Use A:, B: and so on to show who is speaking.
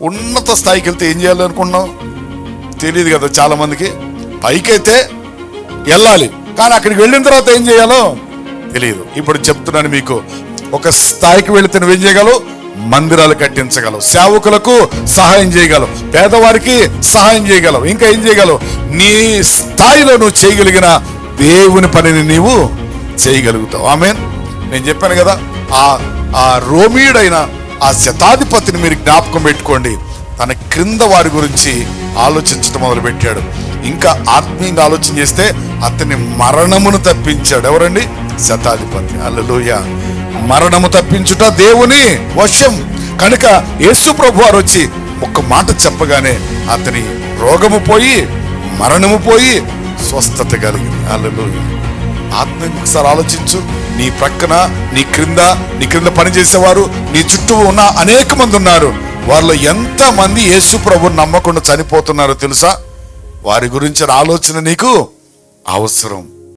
A: ఉన్నత స్థాయికి వెళ్తే ఏం చేయాలి అనుకున్నాం తెలియదు కదా చాలా మందికి పైకైతే వెళ్ళాలి. కానీ అక్కడికి వెళ్ళిన తర్వాత ఏం చేయాలో తెలియదు ఇప్పుడు చెప్తున్నాను మీకు. ఒక స్థాయికి వెళితే నువ్వేం చేయగలవు? మందిరాలు కట్టించగలవు. సేవకులకు సహాయం చేయగలవు. పేదవారికి సహాయం చేయగలవు. ఇంకా ఏం చేయగలవు? నీ స్థాయిలో నువ్వు చేయగలిగిన దేవుని పనిని నీవు చేయగలుగుతావు. ఆమె నేను చెప్పాను కదా ఆ ఆ రోమీడైన ఆ శతాధిపతిని మీరు జ్ఞాపకం పెట్టుకోండి. తన క్రింద వారి గురించి ఆలోచించడం మొదలుపెట్టాడు. ఇంకా ఆత్మీయంగా ఆలోచన చేస్తే అతని మరణమును తప్పించాడు. ఎవరండి? శతాధిపతి. అల్లలోయ మరణము తప్పించుట దేవుని వశం. కనుక యేసు ప్రభు వారు వచ్చి ఒక్క మాట చెప్పగానే అతని రోగము పోయి మరణము పోయి స్వస్థత కలిగింది. అల్లలోయ ఆత్మీయ ఒకసారి ఆలోచించు. నీ ప్రక్కన నీ క్రింద నీ క్రింద పనిచేసేవారు నీ చుట్టూ ఉన్న అనేక మంది ఉన్నారు. వారిలో ఎంతమంది యేసు ప్రభు నమ్మకుండా చనిపోతున్నారో తెలుసా? వారి గురించిన ఆలోచన నీకు అవసరం.